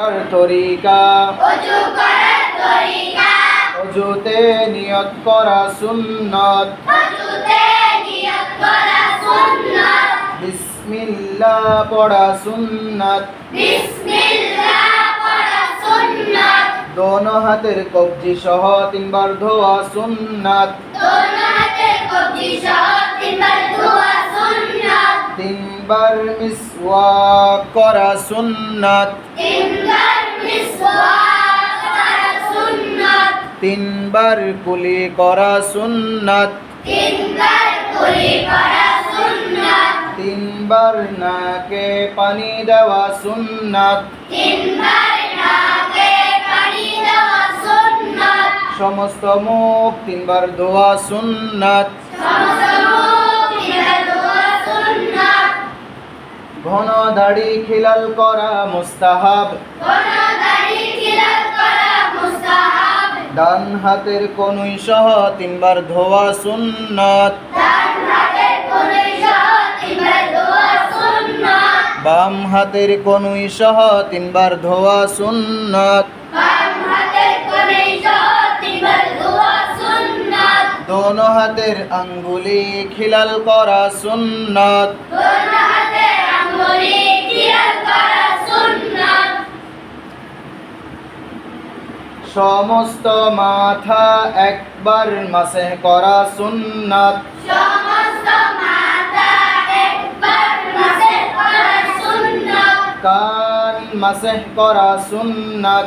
করার তরিকা। অজুতে নিয়ত করা সুন্নত। বিসমিল্লাহ পড়া সুন্নত। দোনো হাতের কবজি সহ তিনবার ধোয়া সুন্নত। তিনবার মিসওয়াক করা সুন্নত। তিনবার মিসওয়াক করা সুন্নাত। তিনবার কুলি করা সুন্নত। তিনবার কুলি করা সুন্নাত। তিনবার নাকে পানি দেওয়া সুন্নত। তিনবার নাকে পানি দেওয়া সুন্নাত। সমস্ত মুখ তিনবার ধোয়া সুন্নত। খিলাল করা মুস্তাহাব। ডান হাতের কনুই সহ তিনবার ধোয়া সুন্নত। বাম হাতের কনুই সহ তিনবার ধোয়া সুন্নত। দোনো হাতের আঙ্গুলি খিলাল করা সুন্নত। কোন হাতের আঙ্গুলি সমস্ত মাথা একবার মাসে করা সুন্নত। কান মাসে করা সুন্নত?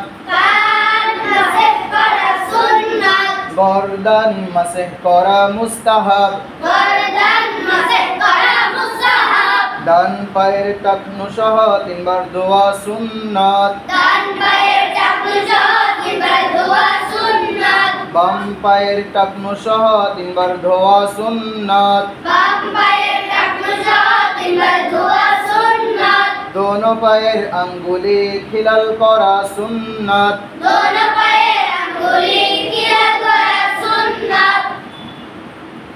গর্দান মাসে করা মুস্তাহাব। গর্দান মাসে ডান পায়ের টাকনু সহ তিনবার দোয়া সুন্নত। ডান পায়ের চাকু সহ তিনবার ধোয়া সুন্নাত। বাম পায়ের টাকনু সহ তিনবার ধোয়া সুন্নত। বাম পায়ের চাকু সহ তিনবার ধোয়া সুন্নাত। দোনো পায়ের আঙ্গুলি খিলাল করা সুন্নত। দোনো